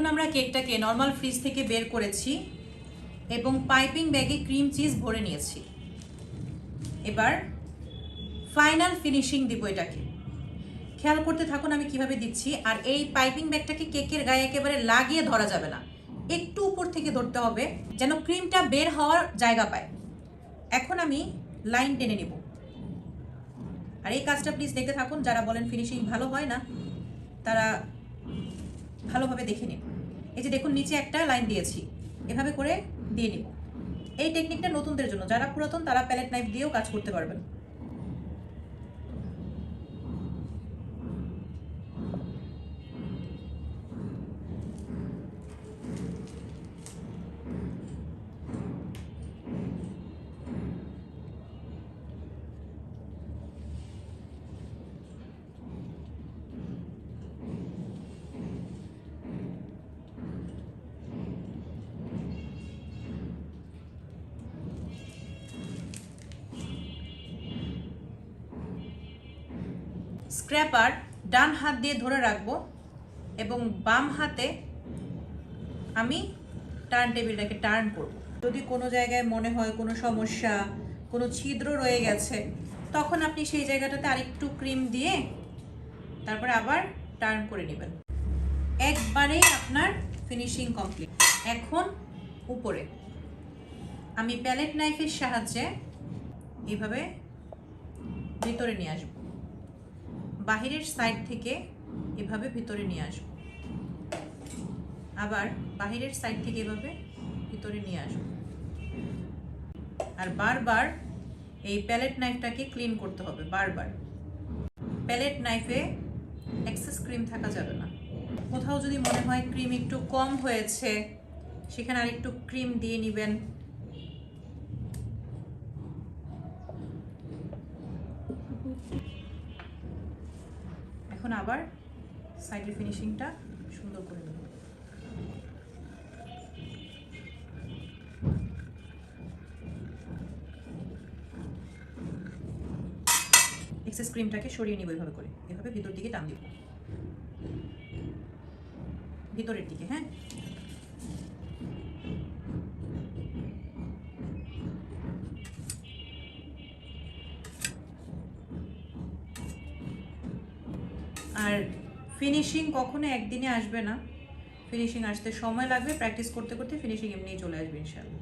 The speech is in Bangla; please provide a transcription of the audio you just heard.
এখন আমরা কেকটাকে নর্মাল ফ্রিজ থেকে বের করেছি এবং পাইপিং ব্যাগে ক্রিম চিজ ভরে নিয়েছি। এবার ফাইনাল ফিনিশিং দিব এটাকে। খেয়াল করতে থাকুন আমি কীভাবে দিচ্ছি, আর এই পাইপিং ব্যাগটাকে কেকের গায়ে একেবারে লাগিয়ে ধরা যাবে না। একটু উপর থেকে ধরতে হবে, যেন ক্রিমটা বের হওয়ার জায়গা পায়। এখন আমি লাইন টেনে নেব। আর এই কাজটা প্লিজ দেখতে থাকুন, যারা বলেন ফিনিশিং ভালো হয় না, তারা ভালোভাবে দেখে নেব। এই যে দেখুন, নিচে একটা লাইন দিয়েছি। এভাবে করে দিয়ে নেব। এই টেকনিকটা নতুনদের জন্য। যারা পুরাতন, তারা প্যালেট নাইফ দিয়েও কাজ করতে পারবেন। স্ক্র্যাপার ডান হাত দিয়ে ধরে রাখব এবং বাম হাতে আমি টার্ন টেবিলটাকে টার্ন করব। যদি কোনো জায়গায় মনে হয় কোনো সমস্যা, কোনো ছিদ্র রয়ে গেছে, তখন আপনি সেই জায়গাটাতে আরেকটু ক্রিম দিয়ে তারপরে আবার টার্ন করে নেবেন। একবারেই আপনার ফিনিশিং কমপ্লিট। এখন উপরে। আমি প্যালেট নাইফের সাহায্যে এইভাবে ভিতরে নিয়ে আসব। বাহিরের সাইড থেকে এভাবে ভিতরে নিয়ে আসব। আবার বাহিরের সাইড থেকে এভাবে ভিতরে নিয়ে আসব। আর বারবার এই প্যালেট নাইফটাকে ক্লিন করতে হবে, বারবার। প্যালেট নাইফে এক্সেস ক্রিম থাকা যাবে না। কোথাও যদি মনে হয় ক্রিম একটু কম হয়েছে, সেখানে আর একটু ক্রিম দিয়ে নেবেন। এখন আবার সাইডের ফিনিশিংটা সুন্দর করে দেবো এক্সেস ক্রিমটাকে সরিয়ে নিব এভাবে করে। এভাবে ভিতর দিকে টান দিব। ভিতরের দিকে হ্যাঁ? আর ফিনিশিং কখনো একদিনে আসবে না। ফিনিশিং আসতে সময় লাগবে প্র্যাকটিস করতে করতে ফিনিশিং এমনিই চলে আসবে ইনশাল্লাহ